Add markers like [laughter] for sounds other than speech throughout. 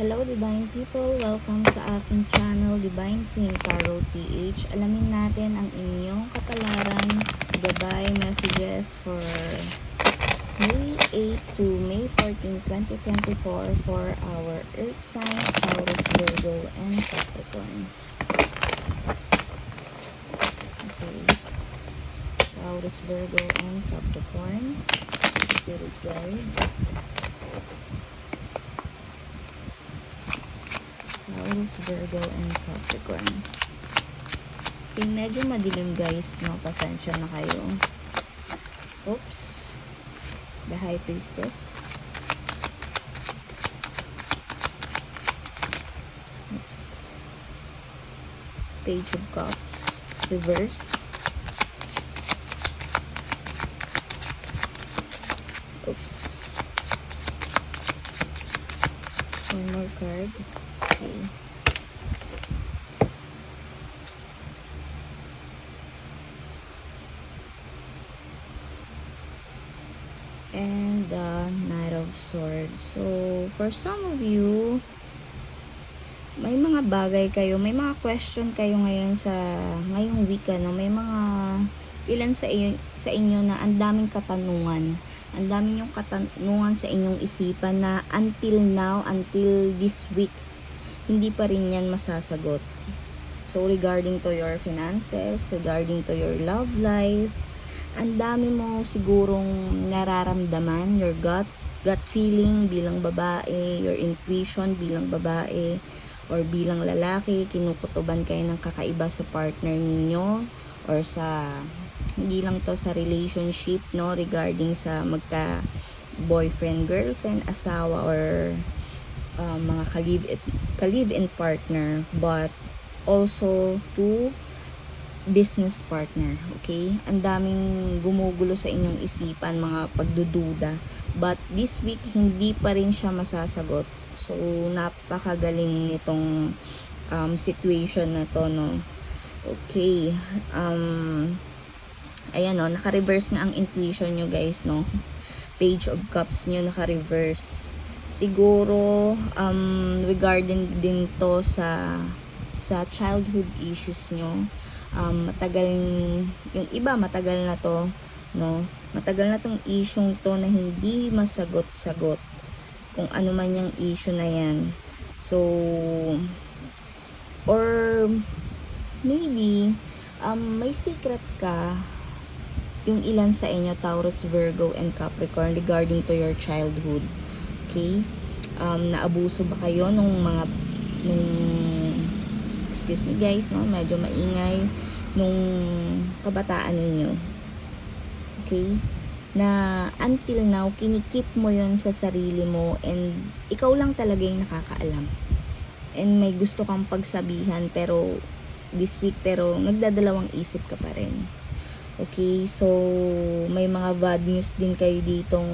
Hello Divine People! Welcome sa aking channel Divine Queen Tarot PH. Alamin natin ang inyong kapalaran, gabay messages for May 8 to May 14, 2024 for our Earth signs, Taurus, Virgo, and Capricorn. Okay. Taurus, Virgo, and Capricorn. Spirit guide. Taurus, Virgo, and Capricorn. Okay, medyo madilim guys, no? Pasensya na kayo. Oops. The High Priestess. Oops. Page of Cups. Reverse. Oops. One more card. Okay. And the Knight of Swords. So, for some of you, may mga bagay kayo, may mga question kayo ngayon sa ngayong week ano, may mga ilan sa inyo, sa inyo na ang daming katanungan. Ang daming yung katanungan sa inyong isipan na until now, until this week, hindi pa rin yan masasagot. So, regarding to your finances, regarding to your love life, ang dami mo sigurong nararamdaman, your guts, gut feeling bilang babae, your intuition bilang babae, or bilang lalaki, kinukutuban kayo ng kakaiba sa partner ninyo, or sa, hindi lang to sa relationship, no, regarding sa magka boyfriend, girlfriend, asawa, or uh, mga ka-live ka-live-in partner, but also to business partner, okay? Ang daming gumugulo sa inyong isipan, mga pagdududa. But this week, hindi pa rin siya masasagot. So, napakagaling nitong um, situation na to, no? Okay. Um, ayan, no? Naka-reverse na ang intuition nyo, guys, no? Page of Cups nyo, naka-reverse. Siguro, um, regarding din to sa sa childhood issues nyo, um, matagal, yung iba matagal na to, no? Matagal na tong issue to na hindi masagot-sagot kung ano man yung issue na yan. So, or maybe, um, may secret ka yung ilan sa inyo, Taurus, Virgo, and Capricorn regarding to your childhood. Okay? Um, naabuso ba kayo nung mga, nung excuse me guys, no? Medyo maingay nung kabataan ninyo. Okay? Na until now, kinikip mo yon sa sarili mo and ikaw lang talaga yung nakakaalam. And may gusto kang pagsabihan pero this week pero nagdadalawang isip ka pa rin. Okay? So, may mga bad news din kayo ditong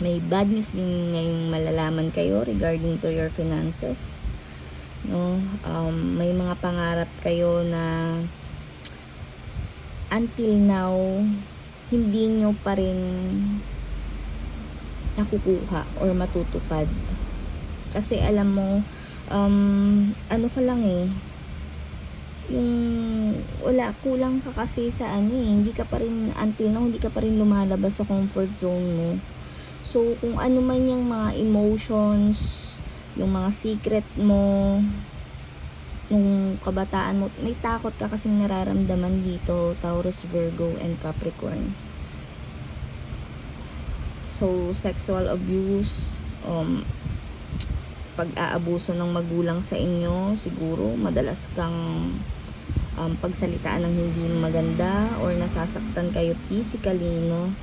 may bad news din ngayong malalaman kayo regarding to your finances no? Um, may mga pangarap kayo na until now hindi nyo pa rin nakukuha or matutupad. Kasi alam mo um, ano ka lang eh yung wala kulang ka kasi sa ano eh hindi ka pa rin until now hindi ka pa rin lumalabas sa comfort zone mo. So kung ano man yung mga emotions yung mga secret mo nung kabataan mo, may takot ka kasing nararamdaman dito, Taurus, Virgo, and Capricorn. So, sexual abuse, um, pag-aabuso ng magulang sa inyo, siguro, madalas kang um, pagsalitaan ng hindi maganda or nasasaktan kayo physically, no?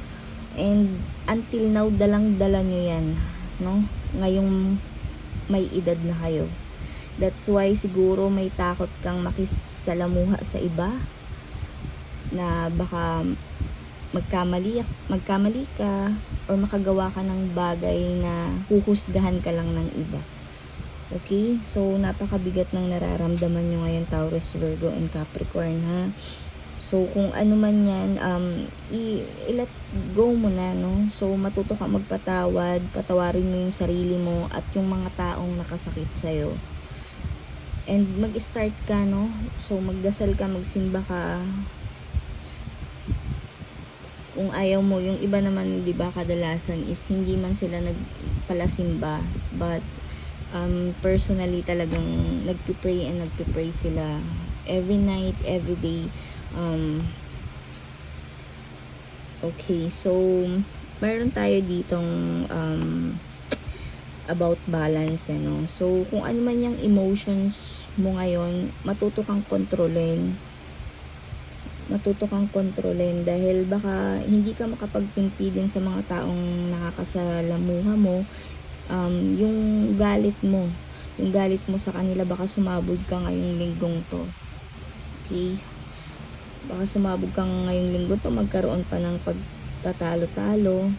And until now, dalang-dala nyo yan, no? Ngayong may edad na kayo. That's why siguro may takot kang makisalamuha sa iba na baka magkamali, magkamali ka or makagawa ka ng bagay na huhusgahan ka lang ng iba. Okay? So, napakabigat ng nararamdaman nyo ngayon, Taurus, Virgo, and Capricorn, ha? So, kung ano man yan, um, i- i-let go mo na, no? So, matuto ka magpatawad, patawarin mo yung sarili mo at yung mga taong nakasakit sa'yo. And mag-start ka, no? So, magdasal ka, magsimba ka. Kung ayaw mo, yung iba naman, di ba, kadalasan is hindi man sila nagpalasimba. But, um, personally talagang nagpipray and nagpipray sila every night, every day. Um, okay, so, meron tayo ditong um, about balance, ano. So, kung ano man yung emotions mo ngayon, matuto kang kontrolin. Matuto kang kontrolin dahil baka hindi ka makapagtimpi din sa mga taong nakakasalamuha mo. Um, yung galit mo, yung galit mo sa kanila, baka sumabog ka ngayong linggong to. Okay? Baka sumabog ka ngayong linggo to, magkaroon pa ng pagtatalo-talo.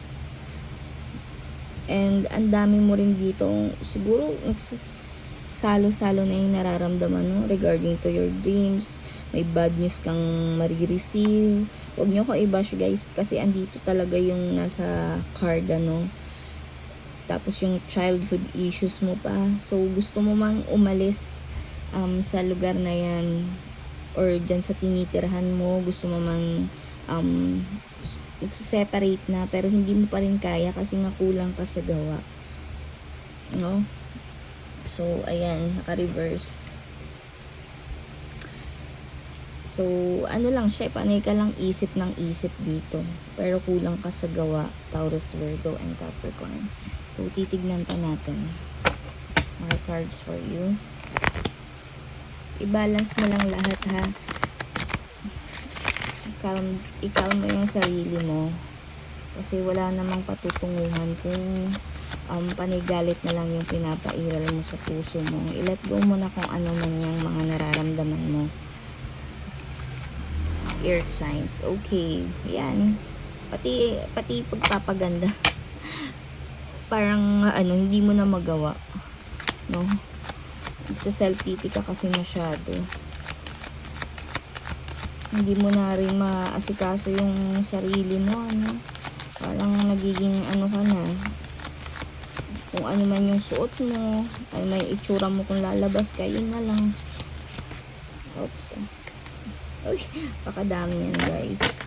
And ang dami mo rin dito, siguro nagsasalo-salo na yung nararamdaman mo regarding to your dreams. May bad news kang marireceive. Huwag nyo ko i-bash guys kasi andito talaga yung nasa card ano. Tapos yung childhood issues mo pa. So gusto mo mang umalis um, sa lugar na yan or dyan sa tinitirhan mo. Gusto mo mang um, separate na pero hindi mo pa rin kaya kasi nga kulang ka sa gawa. No? So, ayan, naka-reverse. So, ano lang siya, panay ka lang isip ng isip dito. Pero kulang ka sa gawa, Taurus, Virgo, and Capricorn. So, titignan pa natin. Mga cards for you. I-balance mo lang lahat ha. Calm, i-calm mo yung sarili mo. Kasi wala namang patutunguhan kung um, panigalit na lang yung pinapairal mo sa puso mo. I-let go mo na kung ano man yung mga nararamdaman mo earth signs. Okay. Yan. Pati, pati pagpapaganda. [laughs] Parang, ano, hindi mo na magawa. No? Sa self-pity ka kasi masyado. Hindi mo na rin maasikaso yung sarili mo, ano. Parang nagiging, ano ka na, kung ano man yung suot mo, ay may itsura mo kung lalabas ka, yun na lang. Oops. Uy, [laughs] pakadami yan guys.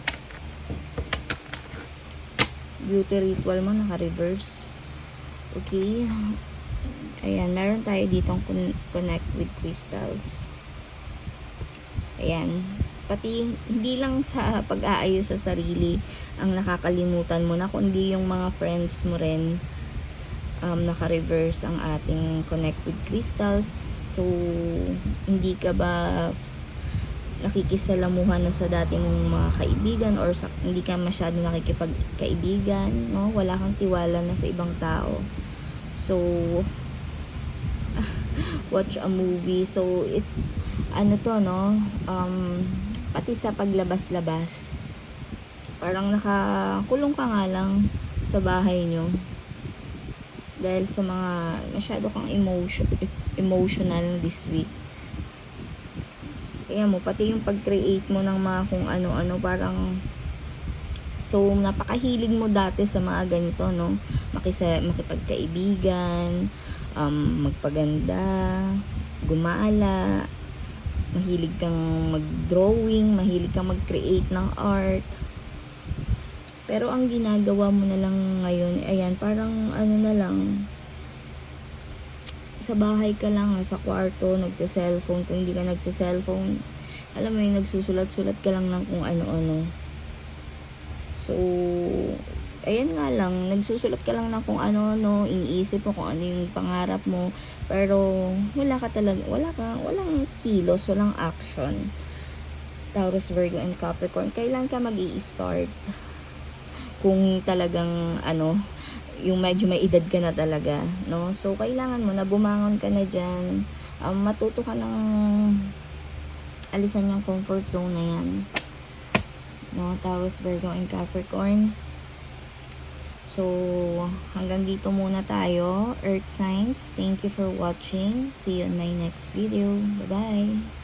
Beauty ritual mo, naka-reverse. Okay. Ayan, meron tayo ditong con- connect with crystals. Ayan. Pati, hindi lang sa pag-aayos sa sarili ang nakakalimutan mo na, kundi yung mga friends mo rin um, naka-reverse ang ating connect with crystals. So, hindi ka ba nakikisalamuhan na sa dati mong mga kaibigan or sa, hindi ka masyado nakikipagkaibigan, no? Wala kang tiwala na sa ibang tao. So, [laughs] watch a movie. So, it, ano to, no? Um, pati sa paglabas-labas. Parang nakakulong ka nga lang sa bahay nyo. Dahil sa mga, masyado kang emotion, emotional this week. Kaya mo, pati yung pag-create mo ng mga kung ano-ano, parang, so, napakahilig mo dati sa mga ganito, no? Makisa, makipagkaibigan, um, magpaganda, gumala, mahilig kang mag-drawing, mahilig kang mag-create ng art. Pero ang ginagawa mo na lang ngayon, ayan, parang ano na lang, sa bahay ka lang, sa kwarto, nagsa-cellphone. Kung hindi ka nagsa-cellphone, alam mo yung nagsusulat-sulat ka lang ng kung ano-ano. So, ayan nga lang, nagsusulat ka lang ng kung ano-ano, iniisip mo kung ano yung pangarap mo, pero wala ka talaga, wala ka, walang kilos, walang action. Taurus, Virgo, and Capricorn, kailan ka mag start Kung talagang, ano, yung medyo may edad ka na talaga, no? So, kailangan mo na bumangon ka na dyan. Um, matuto ka ng alisan yung comfort zone na yan. No? Taurus, Virgo, and Capricorn. So, hanggang dito muna tayo. Earth signs, thank you for watching. See you in my next video. Bye-bye!